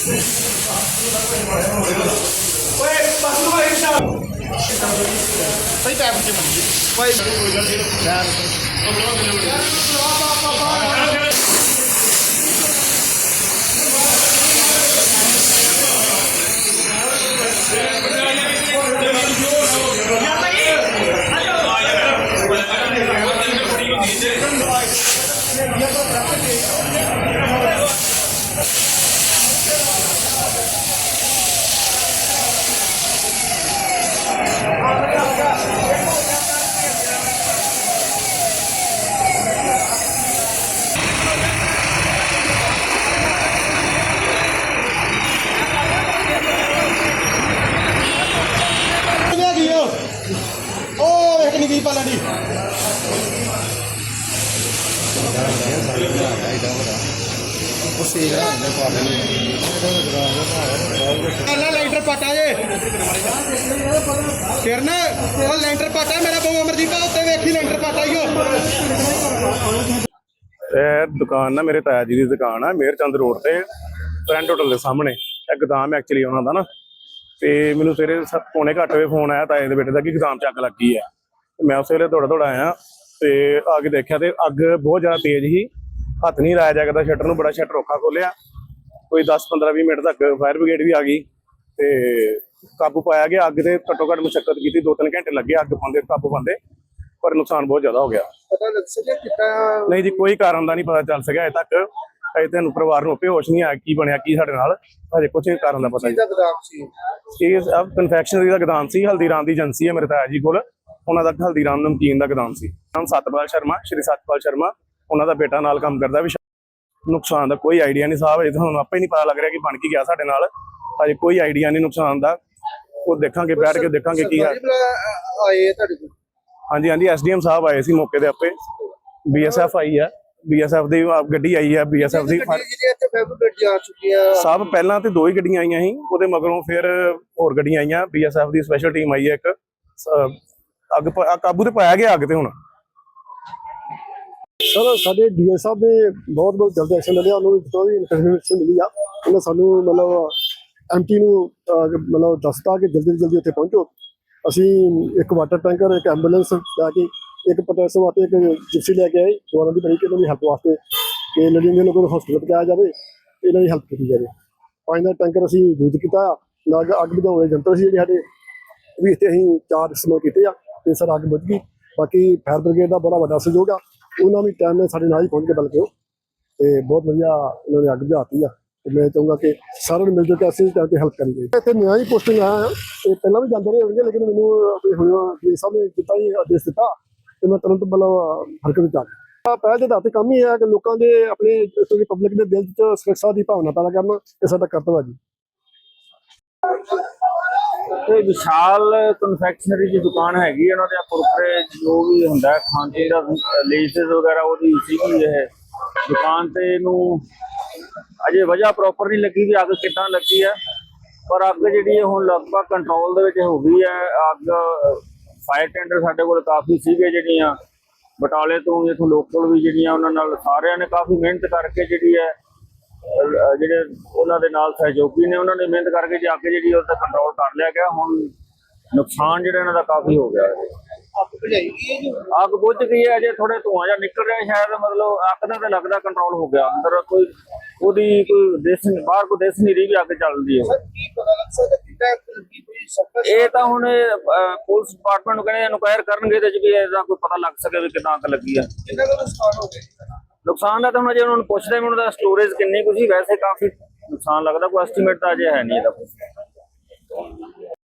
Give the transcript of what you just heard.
Foi, passou aí, Thiago. Foi, Thiago. Foi, Thiago. Foi, Thiago. Foi, Thiago. Foi, Thiago. Foi, Thiago. Foi, ਉਹ ਵੇਖ ਲੈਂਟਰ ਪਾਟਾ ਜੇ। ਕਿਰਨ, ਉਹ ਲੈਂਟਰ ਪਾਟਾ ਮੇਰਾ ਬਹੁ ਅਮਰਜੀਤ ਆ ਉੱਤੇ ਵੇਖੀ ਲੈਂਟਰ ਪਾਟਾ ਹੀ ਉਹ ਇਹ ਦੁਕਾਨ ਨਾ ਮੇਰੇ ਤਾਇਆ ਜੀ ਦੀ ਦੁਕਾਨ ਆ ਮੇਰ ਚੰਦ ਰੋਡ ਤੇ ਫਰੈਂਡ ਹੋਟਲ ਦੇ ਸਾਹਮਣੇ। ਇਹ ਗੋਦਾਮ ਐਕਚੁਅਲੀ ਉਹਨਾਂ ਦਾ ਨਾ। ਤੇ ਮੈਨੂੰ ਸਵੇਰੇ ਸ- ਪੌਣੇ ਘੱਟ ਵਜੇ ਫੋਨ ਆਇਆ ਤਾਏ ਦੇ ਬੇਟੇ ਦਾ ਕਿ ਗੋਦਾਮ ਚ ਅੱਗ ਲੱਗੀ ਆ। ਮੈਂ ਉਸੇ ਵੇਲੇ ਦੌੜਾ ਦੌੜਾ ਆਇਆ ਤੇ ਆ ਕੇ ਦੇਖਿਆ ਤੇ ਅੱਗ ਬਹੁਤ ਜ਼ਿਆਦਾ ਤੇਜ਼ ਸੀ। ਹੱਥ ਨਹੀਂ ਲਾਇਆ ਜਾ ਸਕਦਾ ਸ਼ਟਰ ਨੂੰ ਬੜਾ ਸ਼ਟਰ ਔਖਾ ਖੋਲਿਆ ਕੋਈ 10 15 20 ਮਿੰਟ ਤੱਕ ਫਾਇਰ ਬ੍ਰਿਗੇਡ ਵੀ ਆ ਗਈ ਤੇ ਕਾਬੂ ਪਾਇਆ ਗਿਆ। ਅੱਗ ਤੇ ਘੱਟੋ ਘੱਟ ਮੁਸ਼ਕਲ ਕੀਤੀ 2-3 ਘੰਟੇ ਲੱਗੇ ਅੱਗ ਪਾਉਂਦੇ ਕਾਬੂ ਪਾਉਂਦੇ ਪਰ ਨੁਕਸਾਨ ਬਹੁਤ ਜ਼ਿਆਦਾ ਹੋ ਗਿਆ। ਪਤਾ ਲੱਗ ਸਕਿਆ ਕਿਤਾ ਨਹੀਂ ਜੀ ਕੋਈ ਕਾਰਨ ਦਾ ਨਹੀਂ ਪਤਾ ਚੱਲ ਸਕਿਆ ਅਜੇ ਤੱਕ। ਅਜੇ ਤੈਨੂੰ ਪਰਿਵਾਰ ਨੂੰ ਹੋਸ਼ ਨਹੀਂ ਆਇਆ ਕੀ ਬਣਿਆ ਕੀ ਸਾਡੇ ਨਾਲ। ਹਜੇ ਕੁਝ ਨਹੀਂ ਕਾਰਨ ਦਾ ਪਤਾ ਜੀ। ਦਾ ਗਦਾਮ ਸੀ? ਇਹ ਸਭ ਕਨਫੈਕਸ਼ਨਰੀ ਦਾ ਗਦਾਮ ਸੀ ਹਲਦੀਰਾਮ ਦੀ ਏਜੰਸੀ ਹੈ ਮੇਰੇ ਤਾਇਆ ਜੀ ਕੋਲ। ਉਹਨਾਂ ਦਾ ਹਲਦੀਰਾਮ ਨਮਕੀਨ ਦਾ ਗਦਾਮ ਸੀ। ਨਾਮ ਸਤਪਾਲ ਸ਼ਰਮਾ ਸ਼੍ਰੀ ਸਤਪਾਲ ਸ਼ਰਮਾ। ਉਹਨਾਂ ਦਾ ਬੇਟਾ ਨਾਲ ਕੰਮ ਕਰਦਾ ਵੀ ਨੁਕਸਾਨ ਦਾ ਕੋਈ ਆਈਡੀਆ ਨਹੀਂ ਸਾਹਿਬ ਇਹ ਤੁਹਾਨੂੰ ਆਪੇ ਨਹੀਂ ਪਤਾ ਲੱਗ ਰਿਹਾ ਕਿ ਬਣ ਕੀ ਗਿਆ ਸਾਡੇ ਨਾਲ। ਹਜੇ ਕੋਈ ਆਈਡੀਆ ਨਹੀਂ ਨੁਕਸਾਨ ਦਾ। ਉਹ ਦੇਖਾਂਗੇ ਬੈਠ ਕੇ ਦੇਖਾਂਗੇ ਕੀ ਹੈ। ਆਏ ਆ ਤੁਹਾਡੇ ਕੋਲ। ਹਾਂਜੀ ਹਾਂਜੀ ਐਸਡੀਐਮ ਸਾਹਿਬ ਆਏ ਸੀ ਮੌਕੇ ਦੇ ਆਪੇ। ਬੀਐਸਐਫ ਆਈ ਹੈ ਬੀਐਸਐਫ ਦੀ ਗੱਡੀ ਆਈ ਹੈ ਬੀਐਸਐਫ ਦੀ ਆ ਸਭ ਪਹਿਲਾਂ ਤੇ ਦੋ ਹੀ ਗੱਡੀਆਂ ਆਈਆਂ ਸੀ ਉਹਦੇ ਮਗਰੋਂ ਫਿਰ ਹੋਰ ਗੱਡੀਆਂ ਆਈਆਂ। ਬੀਐਸਐਫ ਦੀ ਸਪੈਸ਼ਲ ਟੀਮ ਆਈ ਹੈ ਇੱਕ ਅੱਗ ਪ- ਆ ਕਾਬੂ ਤੇ ਪਾਇਆ ਗਿਆ ਅੱਗ ਤੇ ਹੁਣ? ਸਰ ਸਾਡੇ ਡੀਏ ਸਾਹਿਬ ਨੇ ਬਹੁਤ ਬਹੁਤ ਜਲਦੀ ਐਕਸ਼ਨ ਲਿਆ। ਉਹਨੂੰ ਜਿੱਥੋਂ ਵੀ ਇਨਫੋਰਮੇਸ਼ਨ ਮਿਲੀ ਆ। ਉਹਨਾਂ ਸਾਨੂੰ ਮਤਲਬ ਐਮਟੀ ਨੂੰ ਅਹ, ਮਤਲਬ ਦੱਸਤਾ ਕਿ ਜਲਦੀ ਤੋਂ ਜਲਦੀ ਉੱਥੇ ਪਹੁੰਚੋ। ਅਸੀਂ ਇੱਕ ਵਾਟਰ ਟੈਂਕਰ ਇੱਕ ਐਂਬੂਲੈਂਸ ਲੈ ਕੇ ਇੱਕ ਪੋਟੈਸ਼ੀਅਮ ਵਾਸਤੇ ਇੱਕ ਜਿਪਸੀ ਲੈ ਕੇ ਆਏ। ਜਵਾਨਾਂ ਦੀ ਬਣੀ ਕਿ ਇਹਨਾਂ ਦੀ ਹੈਲਪ ਵਾਸਤੇ ਕਿ ਲੜੀਆਂ ਦੇ ਲੋਕਾਂ ਨੂੰ ਹਸਪਤਾਲ ਪਹੁੰਚਾਇਆ ਜਾਵੇ ਇਹਨਾਂ ਦੀ ਹੈਲਪ ਕੀਤੀ ਜਾਵੇ। ਪਾਣੀ ਦਾ ਟੈਂਕਰ ਅਸੀਂ ਯੂਜ਼ ਕੀਤਾ। ਨਾਲ ਅੱਗ ਬੁਝਾਉਣ ਵਾਲੇ ਯੰਤਰ ਸੀ ਜਿਹੜੇ ਸਾਡੇ। ਵੀ ਇੱਥੇ ਅਸੀਂ ਚਾਰ ਇਸਤੇਮਾਲ ਕੀਤੇ ਆ। ਤੇ ਸਰ ਅੱਗ ਬੁਝ ਗਈ। ਬਾਕੀ ਫਾਇਰ ਬ੍ਰਿਗੇਡ ਦਾ ਬੜਾ ਵੱਡਾ ਸਹਿਯੋਗ ਆ। ਉਹਨਾਂ ਵੀ ਟਾਈਮ ਨਾਲ ਸਾਡੇ ਨਾਲ ਹੀ ਪਹੁੰਚ ਕੇ ਬਲਕਿ ਤੇ ਬਹੁਤ ਵਧੀਆ ਉਹਨਾਂ ਨੇ ਅੱਗ ਬੁਝਾਤੀ ਆ। ਤੇ ਮੈਂ ਚਾਹੂੰਗਾ ਕਿ ਸਾਰਿਆਂ ਨੂੰ ਮਿਲ ਜੁਲ ਕੇ ਅਸੀਂ ਟਾਈਮ ਤੇ ਹੈਲਪ ਕਰੀਏ। ਇੱਥੇ ਮੈਂ ਹੀ ਪੋਸਟਿੰਗ ਆਇਆ ਤੇ ਪਹਿਲਾਂ ਵੀ ਜਾਂਦੇ ਰਹੇ ਹੋਣਗੇ, ਲੇਕਿਨ ਮੈਨੂੰ ਆਪਣੇ ਹੁਣ ਜੀ ਸਾਹਿਬ ਦਿੱਤਾ ਹੀ ਆਦੇਸ਼ ਦਿੱਤਾ। ਤੇ ਮੈਂ ਤੁਰੰਤ ਮਤਲਬ ਹਰਕਤ ਵਿੱਚ ਆ ਗਿਆ। ਪਹਿਲ ਦੇ ਆਧਾਰ ਤੇ ਕੰਮ ਹੀ ਹੈ ਕਿ ਲੋਕਾਂ ਦੇ ਆਪਣੇ ਇੱਥੋਂ ਪਬਲਿਕ ਦੇ ਦਿਲ 'ਚ ਸੁਰੱਖਿਆ ਦੀ ਭਾਵਨਾ ਪੈਦਾ ਕਰਨਾ, ਇਹ ਸਾਡਾ ਕਰਤੱਵ ਹੈ ਜੀ। ਤੇ ਵਿਸ਼ਾਲ ਕਨਫੈਕਸ਼ਨਰੀ ਦੀ ਦੁਕਾਨ ਹੈਗੀ ਹੈ, ਉਹਨਾਂ ਦੇ ਕੁਰਕਰੇ ਜੋ ਵੀ ਹੁੰਦਾ ਹੈ, ਖਾਣ ਪੀਣ ਦਾ ਲੇਜ਼ਸ ਵਗੈਰਾ ਉਹਦੀ ਸੀਗੀ ਇਹ ਦੁਕਾਨ ਤੇ ਇਹਨੂੰ ਅਜੇ ਵਜ੍ਹਾ ਪ੍ਰੋਪਰ ਨਹੀਂ ਲੱਗੀ ਵੀ ਅੱਗ ਕਿੱਦਾਂ ਲੱਗੀ ਹੈ ਪਰ ਅੱਗ ਜਿਹੜੀ ਹੈ ਹੁਣ ਲਗਭਗ ਕੰਟਰੋਲ ਦੇ ਵਿੱਚ ਹੋ ਗਈ ਹੈ। ਅੱਗ ਫਾਇਰ ਟੈਂਡਰ ਸਾਡੇ ਕੋਲ ਕਾਫੀ ਸੀਗੇ ਜਿਹੜੀਆਂ ਬਟਾਲੇ ਤੋਂ ਇਥੋਂ ਲੋਕਲ ਵੀ ਜਿਹੜੀਆਂ ਉਹਨਾਂ ਨਾਲ ਸਾਰਿਆਂ ਨੇ ਕਾਫੀ ਮਿਹਨਤ ਕਰਕੇ ਜਿਹੜੀ ਹੈ ਜਿਹੜੇ ਉਹਨਾਂ ਦੇ ਨਾਲ ਸਹਿਯੋਗੀ ਨੇ ਉਹਨਾਂ ਨੇ ਮਿਹਨਤ ਕਰਕੇ ਜੇ ਅੱਗ ਜਿਹੜੀ ਉਹਦਾ ਕੰਟਰੋਲ ਕਰ ਲਿਆ ਗਿਆ ਹੁਣ ਨੁਕਸਾਨ ਜਿਹੜਾ ਇਹਨਾਂ ਦਾ ਕਾਫੀ ਹੋ ਗਿਆ। ਹੈ ਅੱਗ ਜੀ ਬੁੱਝ ਗਈ ਹੈ ਜੇ ਥੋੜੇ ਧੂਆਂ ਜਿਹਾ ਨਿਕਲ ਰਿਹਾ ਸ਼ਾਇਦ ਮਤਲਬ ਅੱਗ ਦਾ ਤਾਂ ਲੱਗਦਾ ਕੰਟਰੋਲ ਹੋ ਗਿਆ। ਅੰਦਰ ਕੋਈ ਉਹਦੀ ਕੋਈ ਦਿਸ ਨਹੀਂ ਬਾਹਰ ਕੋਈ ਦਿਸ ਨਹੀਂ ਰਹੀ ਵੀ ਅੱਗ ਚੱਲਦੀ ਹੈ। ਕੀ ਇਹ ਤਾਂ ਹੁਣ ਪੁਲਿਸ ਡਿਪਾਰਟਮੈਂਟ ਨੂੰ ਕਹਿੰਦੇ ਇਨਕੁਆਇਰ ਕਰਨਗੇ ਇਹਦੇ ਚ ਵੀ ਇਹਦਾ ਕੋਈ ਪਤਾ ਲੱਗ ਸਕੇ ਵੀ ਕਿੰਨਾ ਅੱਗ ਲੱਗੀ ਆ ਕਿੰਨਾ ਕੁ ਨੁਕਸਾਨ ਹੋ ਗਿਆ ਜੀ? ਨੁਕਸਾਨ ਦਾ ਤਾਂ ਹੁਣ ਜੇ ਉਹਨਾਂ ਨੂੰ ਪੁੱਛਦੇ ਵੀ ਦਾ ਸਟੋਰੇਜ ਕਿੰਨੀ ਕੁ ਸੀ, ਵੈਸੇ ਕਾਫੀ ਨੁਕਸਾਨ ਲੱਗਦਾ, ਕੋਈ ਐਸਟੀਮੇਟ ਤਾਂ ਅਜੇ ਹੈ ਨਹੀਂ ਇਹਦਾ।